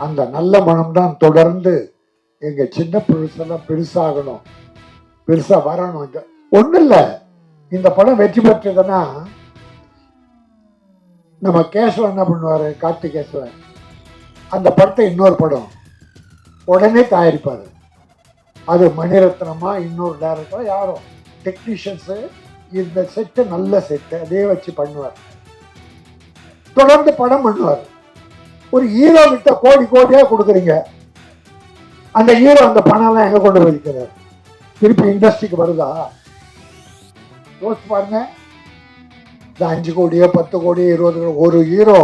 அந்த நல்ல மனம்தான் தொடர்ந்து எங்கள் சின்ன புதுசெல்லாம் பெருசாகணும். பெருசாக வரணும் இந்த ஒன்றும் இல்லை இந்த படம் வெற்றி பெற்றதுன்னா நம்ம கேசவன் என்ன பண்ணுவார்? கார்த்தி கேசவன். அந்த படத்தை இன்னொரு படம். உடனே தயாரிப்பார். அது மணிரத்னமா இன்னொரு டேரக்டராக யாரும் டெக்னீஷியன்ஸு இந்த செட்டு நல்ல செட்டு அதே வச்சு பண்ணுவார். தொடர்ந்து படம் பண்ணுவார். ஒரு ஹீரோ கிட்ட கோடி கோடியா கொடுக்குறீங்க. அந்த ஹீரோ அந்த பணம்லாம் எங்க கொண்டு போயிருக்கிறார் திருப்பி இண்டஸ்ட்ரிக்கு வருதா? யோசிச்சு பாருங்க. இந்த அஞ்சு கோடியோ பத்து கோடி இருபது கோடி ஒரு ஹீரோ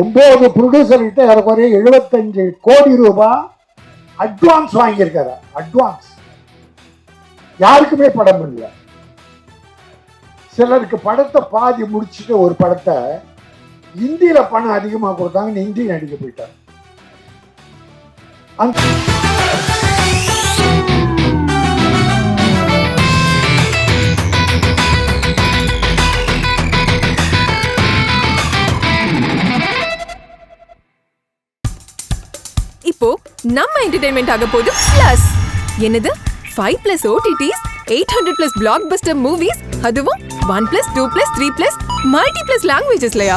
ஒன்பது ப்ரொடியூசர் கிட்ட ஏறக்குறைய எழுபத்தஞ்சு கோடி ரூபாய் அட்வான்ஸ் வாங்கியிருக்காரு. அட்வான்ஸ் யாருக்குமே படம் இல்லை சிலருக்கு படத்தை பாதி முடிச்சுட்டு ஒரு படத்தை இந்தியில பணம் அதிகமா கொடுத்தாங்கன்னு ஹிந்தி நடிக்க போயிட்டார் இப்போ நம்ம என்டர்டைன்மெண்ட் ஆக போது பிளஸ் என்னது? Five plus OTTs eight hundred plus blockbuster movies அதுவும் one plus two plus three plus multi plus லாங்குவேஜஸ்லயா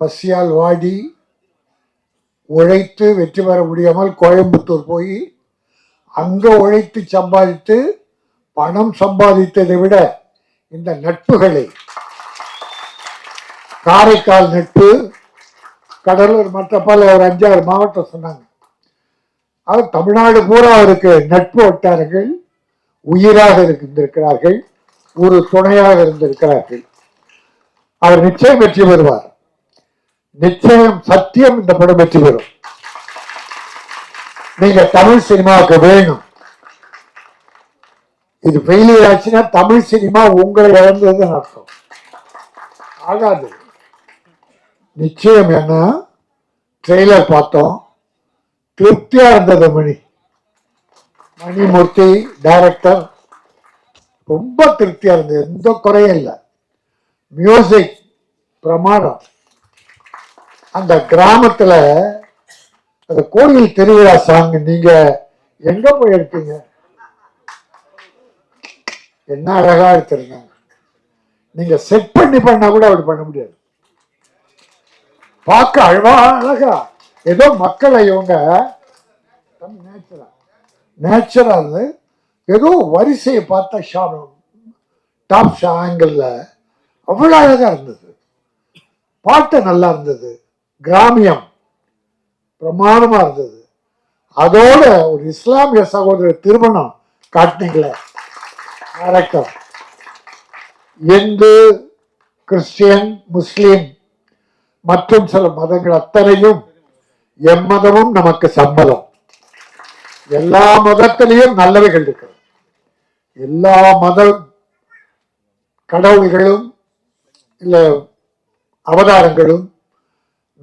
பசியால் வாடி உழைத்து வெற்றி பெற முடியாமல் கோயம்புத்தூர் போய் அங்கே உழைத்து சம்பாதித்து பணம் சம்பாதித்ததை விட இந்த நட்புகளை. காரைக்கால் நட்பு கடலூர் மற்ற பல ஒரு அஞ்சாறு மாவட்டம் சொன்னாங்க. அது தமிழ்நாடு பூரா அவருக்கு நட்பு வட்டாரங்கள் உயிராக இருந்திருக்கிறார்கள் ஒரு துணையாக இருந்திருக்கிறார்கள். அவர் நிச்சயம் வெற்றி பெறுவார். நிச்சயம் சத்தியம் இந்த படம் வெற்றி பெறும். நீங்க தமிழ் சினிமாவுக்கு வேணும். இது ஃபெயிலியர் ஆச்சுன்னா தமிழ் சினிமா உங்களை இழந்தது அர்த்தம். ஆகாது. நிச்சயம் என்ன ட்ரெய்லர் பார்த்தோம். திருப்தியா இருந்தது மணி. மணிமூர்த்தி டைரக்டர் ரொம்ப திருப்தியா இருந்தது. எந்த குறையும் இல்லை. மியூசிக் பிரமாணம் அந்த கிராமத்துல அந்த கோயில் திருவிழா சாங் நீங்க எங்க போய் என்ன அழகா எடுத்திருந்தாங்க. நீங்க செட் பண்ணி பண்ணா கூட அப்படி பண்ண முடியாது. பார்க்க அழகா அழகா. ஏதோ மக்களை இவங்க நேச்சுரா நேச்சுரா ஏதோ வரிசையை பார்த்தா ஷாப் டாப் ஷா ஆங்கிளில் அவ்வளோ அழகா இருந்தது. பாட்டு நல்லா இருந்தது. கிராமியம். பிரமாணமாக இருந்தது. அதோட ஒரு இஸ்லாமிய சகோதரர் திருமணம் காட்டினீங்களே. டேரக்டர் இந்து கிறிஸ்டியன் முஸ்லீம் மற்றும் சில மதங்கள் அத்தனையும் எம்மதமும் நமக்கு சம்மதம். எல்லா மதத்திலையும் நல்லவைகள் இருக்கிறது. எல்லா மத கடவுள்களும் இல்லை அவதாரங்களும்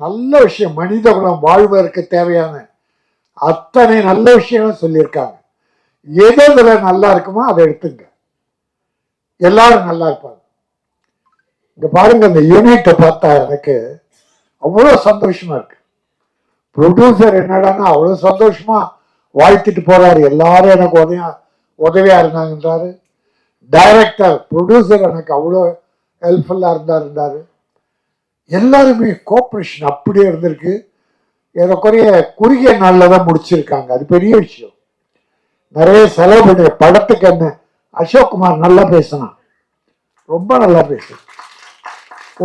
நல்ல விஷயம். மனித குலம் வாழ்வதற்கு தேவையான அத்தனை நல்ல விஷயங்களும் சொல்லியிருக்காங்க. எது இதில் நல்லா இருக்குமோ அதை எடுத்துங்க. எல்லாரும் நல்லா இருப்பாங்க. இங்க பாருங்க இந்த யூனிட்டை பார்த்தா எனக்கு அவ்வளோ சந்தோஷமா இருக்கு. ப்ரொடியூசர் என்னடான்னா அவ்வளோ சந்தோஷமா வாழ்த்திட்டு போறாரு. எல்லாரும் எனக்கு உதவியா உதவியா இருந்தாங்கன்றாரு. டைரக்டர் ப்ரொடியூசர் எனக்கு அவ்வளோ ஹெல்ப்ஃபுல்லாக இருந்தார் இருந்தாரு எல்லாருமே கோஆப்ரேஷன் அப்படியே இருந்திருக்கு. ஏறக்குறைய குறுகிய நாளில் தான் முடிச்சிருக்காங்க. அது பெரிய விஷயம். நிறைய செலவு பண்ணி படத்துக்கு என்ன? அசோக் குமார் நல்லா பேசினான். ரொம்ப நல்லா பேசு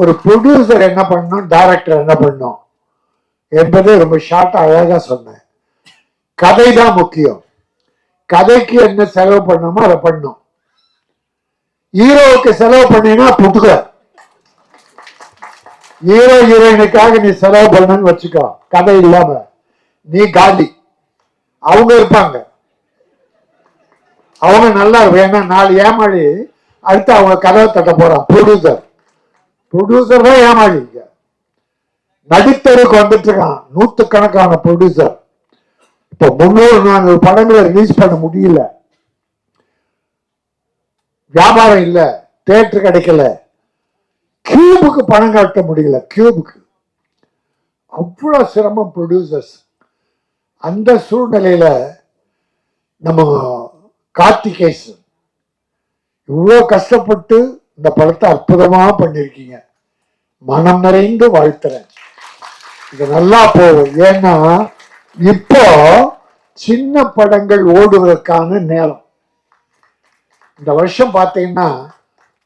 ஒரு ப்ரொடியூசர் என்ன பண்ணணும் டைரக்டர் என்ன பண்ணும்? என்பதை ரொம்ப ஷார்ட்டாக அழகாக சொன்னேன். கதை தான் முக்கியம். கதைக்கு என்ன செலவு பண்ணணுமோ அதை பண்ணும். ஹீரோவுக்கு செலவு பண்ணினா புட்டுக்க ஹீரோ ஹீரோயினுக்காக நீ செலவு பண்ணணும்னு வச்சுக்கோ. கதை இல்லாம. நீ காலி. அவங்க இருப்பாங்க. அவங்க நல்லா இருக்கும். ஏன்னா நாலு ஏமாளி அடுத்து அவங்க கதவை தட்ட போறான். ப்ரொடியூசர் ப்ரொடியூசர் தான் ஏமாளிங்க நடித்தருக்கு வந்துட்டு இருக்கான். நூத்துக்கணக்கான ப்ரொடியூசர் இப்போ முன்னூறு நானூறு படங்களை ரிலீஸ் பண்ண முடியல. வியாபாரம் இல்லை. தேட்டர் கிடைக்கல. கியூபுக்கு பணம் கட்ட முடியல கியூபுக்கு அவ்வளோ சிரமம் ப்ரொடியூசர்ஸ் அந்த சூழ்நிலையில் நம்ம கார்த்திகேஸ் இவ்வளோ கஷ்டப்பட்டு இந்த படத்தை அற்புதமாக பண்ணியிருக்கீங்க. மனம் நிறைந்து வாழ்த்துறேன். இது நல்லா போகும் ஏன்னா இப்போ சின்ன படங்கள் ஓடுவதற்கான நேரம். இந்த வருஷம் பார்த்தீங்கன்னா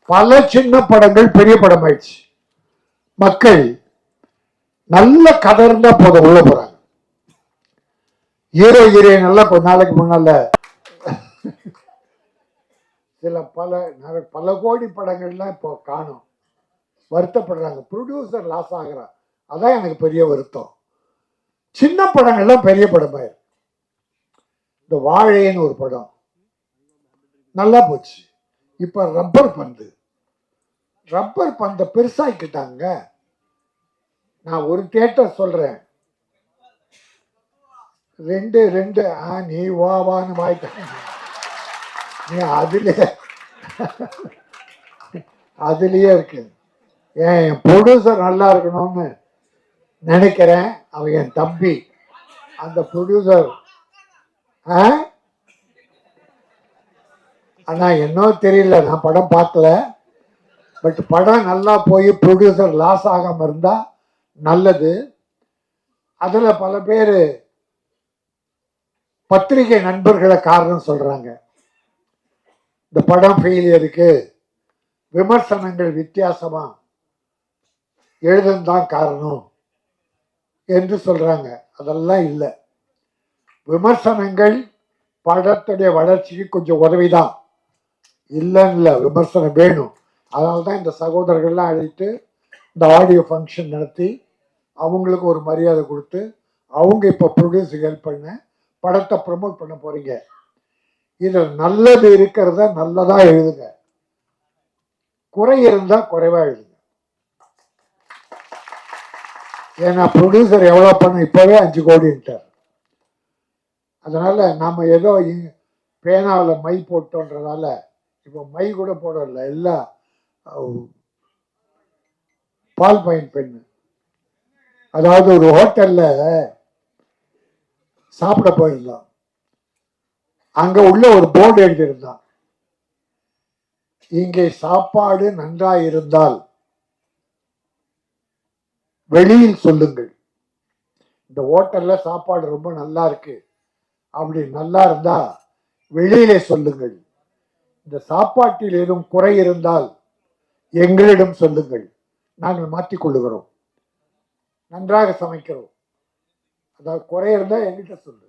பல சின்ன படங்கள் பெரிய படம் ஆயிடுச்சு மக்கள் நல்ல கதை இருந்தா போதும் உள்ள போறாங்க. ஹீரோ ஹீரோயின் எல்லாம் கொஞ்ச நாளைக்கு முன்னால. சில பல பல கோடி படங்கள்லாம் இப்போ காணும். வருத்தப்படுறாங்க. ப்ரொடியூசர் லாஸ் ஆகுறான் அதான் எனக்கு பெரிய வருத்தம். சின்ன படங்கள்லாம் பெரிய படமாயிரு இந்த வாழைன்னு ஒரு படம். நல்லா போச்சு. இப்ப ரப்பர் பந்து. ரப்பர் பந்தை பெருசாக்கிட்டாங்க. நான் ஒரு தேட்டர் சொல்றேன். ரெண்டு ரெண்டு ஆ நீ வா வான்னு வாய்ட்டாங்க நீ அதுலயே அதுலயே இருக்கு. ஏன் என் ப்ரொடியூசர் நல்லா இருக்கணும்னு நினைக்கிறேன். அவன் என் தம்பி. அந்த ப்ரொடியூசர் ஆ? ஆனா என்னோ தெரியல. நான் படம் பார்க்கல. பட் படம் நல்லா போய் ப்ரொடியூசர் லாஸ் ஆகாமல் இருந்தால் நல்லது. அதில் பல பேர் பத்திரிகை நண்பர்களை காரணம் சொல்கிறாங்க இந்த படம் ஃபெயிலியருக்கு விமர்சனங்கள் வித்தியாசமாக எழுதுந்தான் காரணம் என்று சொல்கிறாங்க அதெல்லாம் இல்லை. விமர்சனங்கள் படத்துடைய வளர்ச்சிக்கு கொஞ்சம் உதவிதான். இல்லைன்னு இல்லை விமர்சனம் வேணும். அதனால தான் இந்த சகோதரர்கள்லாம் அழைத்து இந்த ஆடியோ ஃபங்க்ஷன் நடத்தி அவங்களுக்கு ஒரு மரியாதை கொடுத்து அவங்க இப்போ ப்ரொடியூஸுக்கு ஹெல்ப் பண்ண படத்தை ப்ரமோட் பண்ண போகிறீங்க இதில் நல்லது இருக்கிறத நல்லதாக எழுதுங்க. குறை இருந்தால் குறைவாக எழுதுங்க. ஏன்னா ப்ரொடியூசர் எவ்வளோ பண்ண இப்போவே அஞ்சு கோடின்ட்டார் அதனால் நம்ம ஏதோ பேனாவில் மை போட்டோன்றதால இப்போ மை கூட போடல எல்லாம் பால் பயன் பெண்ணு அதாவது ஒரு ஹோட்டல்ல சாப்பிட போயிருந்தோம் அங்க உள்ள ஒரு போர்டு எழுதியிருந்தான். இங்கே சாப்பாடு நன்றாக இருந்தால் வெளியில் சொல்லுங்கள். இந்த ஹோட்டல்ல சாப்பாடு ரொம்ப நல்லா இருக்கு அப்படி நல்லா இருந்தா வெளியிலே சொல்லுங்கள். இந்த சாப்பாட்டில் ஏதும் குறை இருந்தால் எங்களிடம் சொல்லுங்கள். நாங்கள் மாற்றிக்கொள்ளுகிறோம். நன்றாக சமைக்கிறோம். அதாவது குறை இருந்தால் எங்கிட்ட சொல்லு.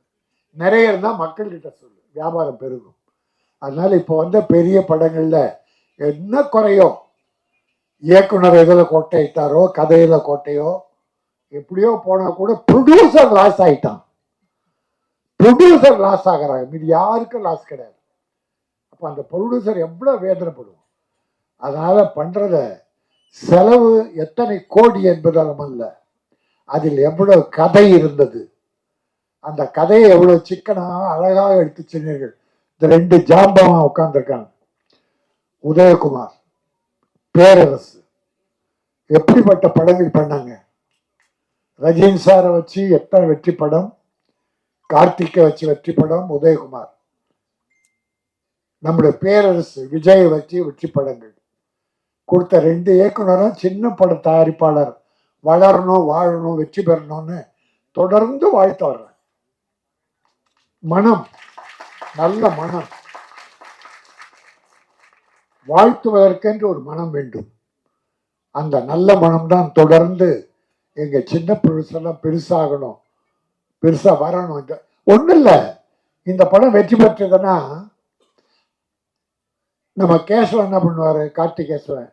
நிறைய இருந்தால் மக்கள்கிட்ட சொல்லு. வியாபாரம் பெருகும். அதனால இப்போ வந்த பெரிய படங்களில் என்ன குறையோ இயக்குனர் இதில் கோட்டையிட்டாரோ கதையில கோட்டையோ எப்படியோ போனால் கூட ப்ரொடியூசர் லாஸ் ஆகிட்டான் ப்ரொடியூசர் லாஸ் ஆகுறாங்க. இது யாருக்கும் லாஸ் கிடையாது. அப்போ அந்த ப்ரொடியூசர் எவ்வளோ வேதனைப்படுவோம் அதனால் பண்ணுறத செலவு எத்தனை கோடி என்பதாலும் அல்ல. அதில் எவ்வளவு கதை இருந்தது. அந்த கதையை எவ்வளோ சிக்கனாக அழகாக எடுத்து சொன்னீர்கள். இந்த ரெண்டு ஜாம்பவன் உட்காந்துருக்காங்க உதயகுமார் பேரரசு. எப்படிப்பட்ட படங்கள் பண்ணாங்க? ரஜினி சாரை வச்சு எத்தனை வெற்றி படம்? கார்த்திகை வச்சு வெற்றி படம் உதயகுமார். நம்முடைய பேரரசு விஜய் வச்சு வெற்றி படங்கள். கொடுத்த ரெண்டு இயக்குனரும் சின்ன பட தயாரிப்பாளர். வளரணும் வாழணும் வெற்றி பெறணும்னு தொடர்ந்து வாழ்த்து வர்றேன். மனம். நல்ல மனம். வாழ்த்துவதற்கென்று ஒரு மனம் வேண்டும். அந்த நல்ல மனம்தான் தொடர்ந்து எங்க சின்ன புதுசெல்லாம் பெருசாகணும். பெருசா வரணும். இந்த ஒன்றும் இல்லை இந்த படம் வெற்றி பெற்றதுன்னா நம்ம கேசவன் என்ன பண்ணுவாரு? கார்த்திகேசவன்.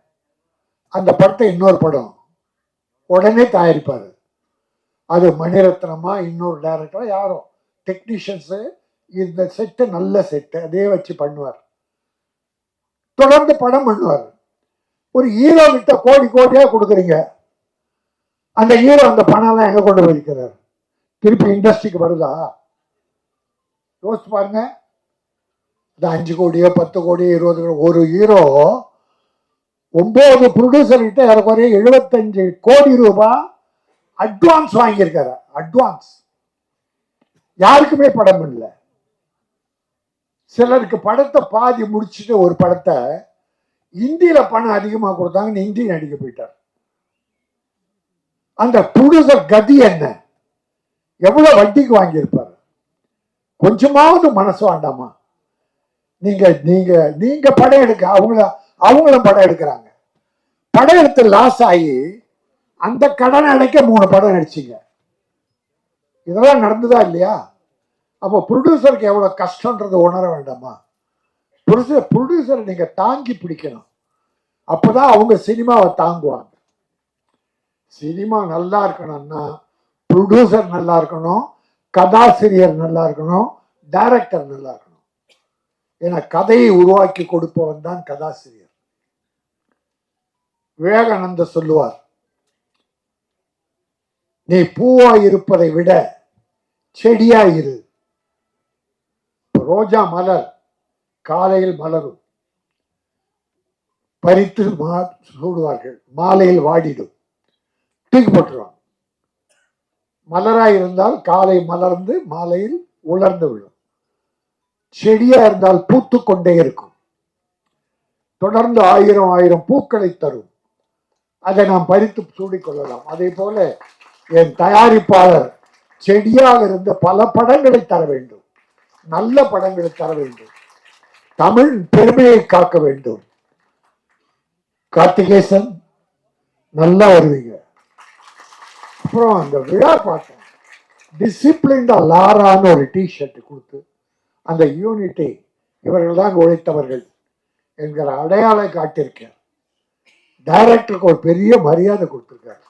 அந்த படத்தை இன்னொரு படம். உடனே தயாரிப்பார். அது மணிரத்னமா இன்னொரு டைரக்டரா யாரோ. டெக்னீஷியன்ஸு இந்த செட்டு நல்ல செட்டு அதே வச்சு பண்ணுவார். தொடர்ந்து படம் பண்ணுவார். ஒரு ஹீரோ கிட்ட கோடி கோடியாக கொடுக்குறீங்க. அந்த ஹீரோ அந்த பணம்லாம் எங்கே கொண்டு போயிருக்கிறார் திருப்பி இண்டஸ்ட்ரிக்கு வருதா? யோசிச்சு பாருங்க. இந்த அஞ்சு கோடியோ பத்து கோடியோ இருபது கோடி ஒரு ஹீரோ ஒம்பது ப்ரொடியூசர் கிட்ட ஏறக்குறைய எழுபத்தஞ்சு கோடி ரூபாய் அட்வான்ஸ் வாங்கியிருக்காரு. அட்வான்ஸ் யாருக்குமே படம் இல்லை. சிலருக்கு படத்தை பாதி முடிச்சுட்டு ஒரு படத்தை இந்தியில் பணம் அதிகமாக கொடுத்தாங்கன்னு இந்தி நடிக்க போயிட்டார். அந்த ப்ரொடியூசர் கதி என்ன? எவ்வளோ வட்டிக்கு வாங்கியிருப்பாரு? கொஞ்சமாவது மனசு வேண்டாமா? நீங்கள் நீங்கள் நீங்கள் படம் எடுக்க அவங்கள அவங்களும் படம் எடுக்கிறாங்க. படம் எடுத்து லாஸ் ஆகி அந்த கடன் அடைக்க மூணு படம் நடிச்சிங்க. இதெல்லாம் நடந்ததா இல்லையா? அப்போ ப்ரொடியூசருக்கு எவ்வளவு கஷ்டன்றது உணர வேண்டாமா? ப்ரொடியூசர் ப்ரொடியூசரை நீங்க தாங்கி பிடிக்கணும். அப்பதான் அவங்க சினிமாவை தாங்குவாங்க. சினிமா நல்லா இருக்கணும்னா ப்ரொடியூசர் நல்லா இருக்கணும். கதாசிரியர் நல்லா இருக்கணும். டைரக்டர் நல்லா இருக்கணும். ஏன்னா கதையை உருவாக்கி கொடுப்பவன் தான் கதாசிரியர். விவேகானந்த சொல்லுவார் நீ பூவாய் இருப்பதை விட செடியாயிரு ரோஜா மலர் காலையில் மலரும். பறித்து மா சூடுவார்கள் மாலையில் வாடிடும். தூக்கி போட்டுருவாங்க. மலராக இருந்தால் காலை மலர்ந்து மாலையில் உலர்ந்து விடும் செடியாக இருந்தால் பூத்து கொண்டே இருக்கும். தொடர்ந்து ஆயிரம் ஆயிரம் பூக்களை தரும். அதை நாம் பறித்து சூடிக்கொள்ளலாம். அதே போல என் தயாரிப்பாளர் செடியாக இருந்த பல படங்களை தர வேண்டும். நல்ல படங்களை தர வேண்டும். தமிழ் பெருமையை காக்க வேண்டும். கார்த்திகேசன் நல்லா வருவீங்க. அப்புறம் அந்த விழா பார்த்தேன் டிசிப்ளின்டா லாரான்னு ஒரு டிஷர்ட் கொடுத்து அந்த யூனிட்டி இவர்கள் தான் உழைத்தவர்கள் என்கிற அடையாளம் காட்டியிருக்கேன் டைரக்டருக்கு ஒரு பெரிய மரியாதை கொடுத்துருக்காரு.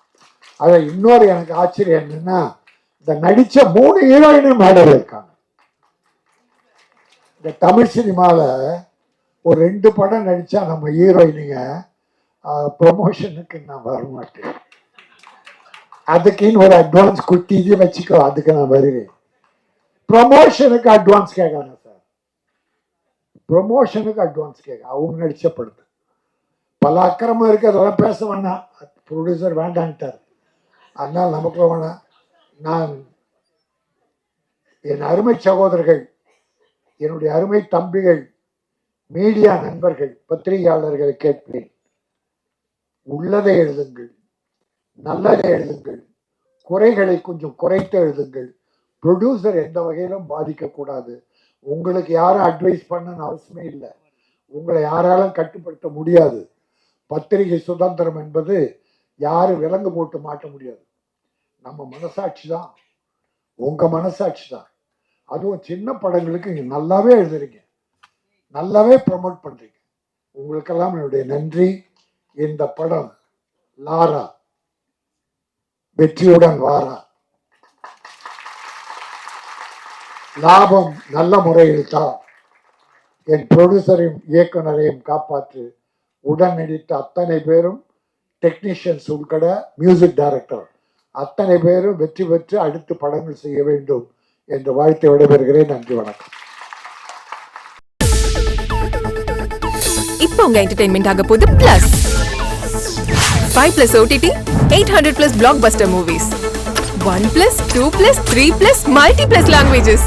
அதை இன்னொரு எனக்கு ஆச்சரியம் என்னன்னா இந்த நடித்த மூணு ஹீரோயினும் மேடையில் இருக்காங்க. இந்த தமிழ் சினிமாவில் ஒரு ரெண்டு படம் நடித்தா நம்ம ஹீரோயினுங்க ப்ரொமோஷனுக்கு நான் வர மாட்டேன் அதுக்குன்னு ஒரு அட்வான்ஸ் குட்டி இது வச்சுக்கோ அதுக்கு நான் வருவேன். ப்ரொமோஷனுக்கு அட்வான்ஸ் கேட்காங்க சார். ப்ரொமோஷனுக்கு அட்வான்ஸ் கேட்க அவங்க நடிச்ச படத்தை. பல அக்கிரமம் இருக்கு அதெல்லாம் பேச வேணாம். ப்ரொடியூசர் வேண்டான்ட்டார். அதனால் நமக்கு வேணாம் நான் என் அருமை சகோதரர்கள் என்னுடைய அருமை தம்பிகள் மீடியா நண்பர்கள் பத்திரிகையாளர்களை கேட்கிறேன். உள்ளதை எழுதுங்கள் நல்லதை எழுதுங்கள் குறைகளை கொஞ்சம் குறைத்து எழுதுங்கள். ப்ரொடியூசர் எந்த வகையிலும் பாதிக்கக்கூடாது. உங்களுக்கு யாரும் அட்வைஸ் பண்ணணும்னு அவசியமே இல்லை. உங்களை யாராலும் கட்டுப்படுத்த முடியாது. பத்திரிகை சுதந்திரம் என்பது யாரும் விலங்கு போட்டு மாட்ட முடியாது. நம்ம மனசாட்சி தான். உங்கள் மனசாட்சி தான். அதுவும் சின்ன படங்களுக்கு இங்கே நல்லாவே எழுதுறீங்க. நல்லாவே ப்ரமோட் பண்ணுறீங்க உங்களுக்கெல்லாம் என்னுடைய நன்றி. இந்த படம் லாரா வெற்றியுடன் வாரா. லாபம் நல்ல முறையில் தான். என் ப்ரொடியூசரையும் இயக்குனரையும் காப்பாற்று. உடன் நடித்த அத்தனை பேரும் டெக்னீஷியன்ஸ் உட்பட மியூசிக் டைரக்டர் அத்தனை பேரும் வெற்றி பெற்று அடுத்து படங்கள் செய்ய வேண்டும் என்று வாழ்த்து விடைபெறுகிறேன். நன்றி வணக்கம். இப்போ உங்க என்டர்டைன்மெண்ட் ஆக போகுது plus five plus OTT eight hundred plus blockbuster movies one plus two plus three plus multi plus languages